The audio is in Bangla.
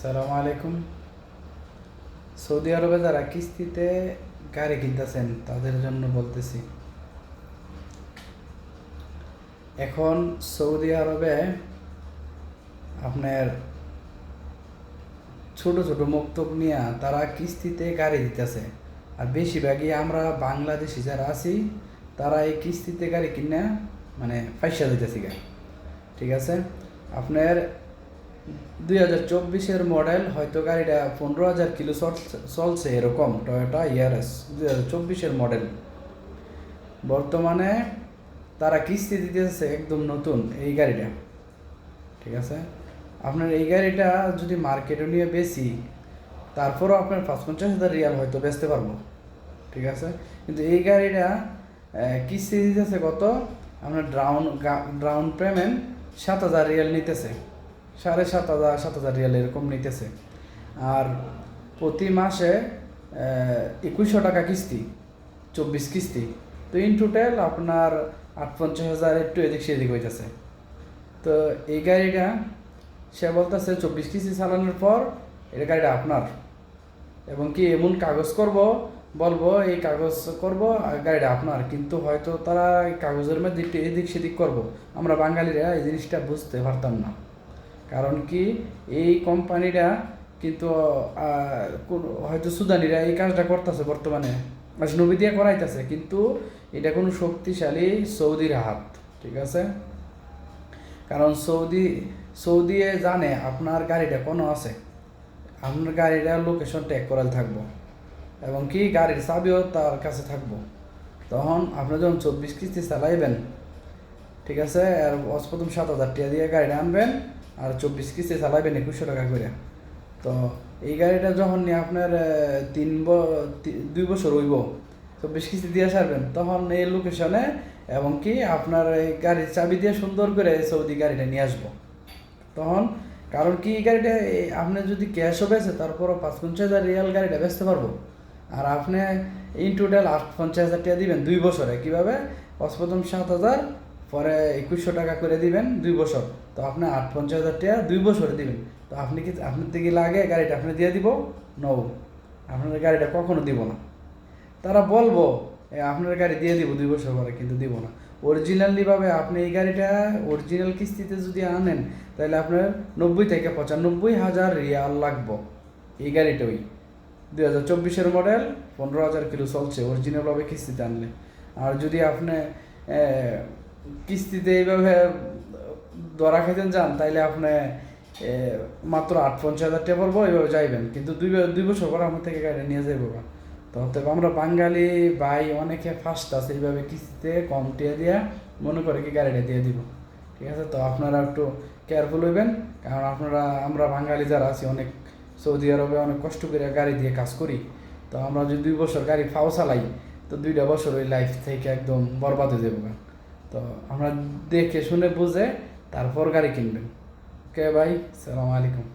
সালাম আলাইকুম সৌদি আরবে যারা কিস্তিতে গাড়ি কিনতেছেন, তাদের জন্য বলতেছি। এখন সৌদি আরবে আপনার ছোট ছোট মক্তব নিয়ে তারা কিস্তিতে গাড়ি দিতেছে। আর বেশিরভাগই আমরা বাংলাদেশি যারা আছি, তারা এই কিস্তিতে গাড়ি কিনে মানে পয়সা দিতেছি গাড়ি ঠিক আছে? আপনার দুই হাজার চব্বিশের মডেল, হয়তো গাড়িটা পনেরো হাজার কিলো চলছে এরকম টয়োটা ইয়ারএস দুই হাজার চব্বিশের মডেল। বর্তমানে তারা কিস্তি দিতেছে একদম নতুন এই গাড়িটা। ঠিক আছে? আপনার এই গাড়িটা যদি মার্কেটে নিয়ে বেশি, তারপরও আপনার পাঁচ পঞ্চাশ হাজার রিয়াল হয়তো বেচতে পারব। ঠিক আছে? কিন্তু এই গাড়িটা কিস্তি দিতেছে কত? আপনার ড্রাউন ড্রাউন পেমেন্ট সাত হাজার রিয়াল নিতেছে। সাড়ে সাত হাজার সাত হাজার রিয়াল এরকম নিতেছে। আর প্রতি মাসে একুশশো টাকা কিস্তি, চব্বিশ কিস্তি। তো ইন টোটাল আপনার আট পঞ্চাশ হাজার একটু এদিক সেদিক হইতেছে। তো এই গাড়িটা, সে বলতেছে চব্বিশ কিস্তি চালানোর পর এই গাড়িটা আপনার। এবং কি এমন কাগজ করব, বলব এই কাগজ করব আর গাড়িটা আপনার। কিন্তু হয়তো তারা কাগজের মধ্যে একটু এদিক সেদিক করব। আমরা বাঙালিরা এই জিনিসটা বুঝতে পারতাম না। কারণ কি, এই কোম্পানিটা কিন্তু হয়তো সুদানিরা এই কাজটা করতেছে বর্তমানে। নবী দিয়ে করাইতেছে, কিন্তু এটা কোনো শক্তিশালী সৌদির হাত, ঠিক আছে? কারণ সৌদি সৌদি জানে আপনার গাড়িটা কোনো আছে। আপনার গাড়িটা লোকেশন ট্যাগ করাল থাকব। এবং কি, গাড়ির চাবিও তার কাছে থাকব। তখন আপনি যখন চব্বিশ কিস্তি চালাইবেন, ঠিক আছে? আর প্রথম সাত হাজার টাকা দিয়ে গাড়িটা আনবেন আর চব্বিশ কিস্তি চালাইবেন একুশশো টাকা করে। তো এই গাড়িটা যখন আপনার তিন ব- দুই বছর হইব, চব্বিশ কিস্তি দিয়ে সারবেন, তখন এই লোকেশনে এবং কি আপনার এই গাড়ির চাবি দিয়ে সুন্দর করে সৌদি গাড়িটা নিয়ে আসব। তখন কারণ কি এই গাড়িটা আপনি যদি ক্যাশও বেছে তারপরও পাঁচ পঞ্চাশ হাজার রিয়াল গাড়িটা বেচতে পারব। আর আপনি ইন টোটাল আট পঞ্চাশ হাজার টাকা দিবেন দুই বছরে। কীভাবে? প্রথম সাত হাজার পরে একুশশো টাকা করে দিবেন দুই বছর। তো আপনি আট পঞ্চাশ হাজার টাকা দুই বছরে দিবেন। তো আপনি কি আপনার থেকে লাগে গাড়িটা আপনি দিয়ে দিব? নব আপনার গাড়িটা কখনো দিব না। তারা বলব "এ, আপনার গাড়ি দিয়ে দিব দুই বছর পরে কিন্তু দিব না। অরিজিনালি ভাবে আপনি এই গাড়িটা অরিজিনাল কিস্তিতে যদি আনেন তাহলে আপনার নব্বই থেকে পঁচানব্বই হাজার রিয়াল লাগবো। এই গাড়িটাই। দুই হাজার চব্বিশের মডেল পনেরো হাজার কিলো চলছে অরিজিনালভাবে কিস্তিতে আনলে। আর যদি আপনি কিস্তিতে এইভাবে ধরা খাইতেন যান, তাইলে আপনি মাত্র আট পঞ্চাশ হাজার টাকা পড়ব, এইভাবে যাইবেন। কিন্তু দুই দুই বছর পর আমার থেকে গাড়ি নিয়ে যাইব তো অতএব আমরা বাঙালি ভাই অনেকে ফার্স্ট আছে, এইভাবে কিস্তিতে কম টিয়া দিয়া মনে করে কি গাড়িটা দিয়ে দিব। ঠিক আছে? তো আপনারা একটু কেয়ারফুল হইবেন, কারণ আপনারা, আমরা বাঙালি যারা আছি, অনেক সৌদি আরবে অনেক কষ্ট করে গাড়ি দিয়ে কাজ করি। তো আমরা যদি দুই বছর গাড়ি ফাও চালাই, তো দুইটা বছর ওই লাইফ থেকে একদম বরবাদ হয়ে যাব তো আমরা দেখে শুনে বুঝে তারপর গাড়ি কিনবেন। ওকে ভাই সালাম আলাইকুম।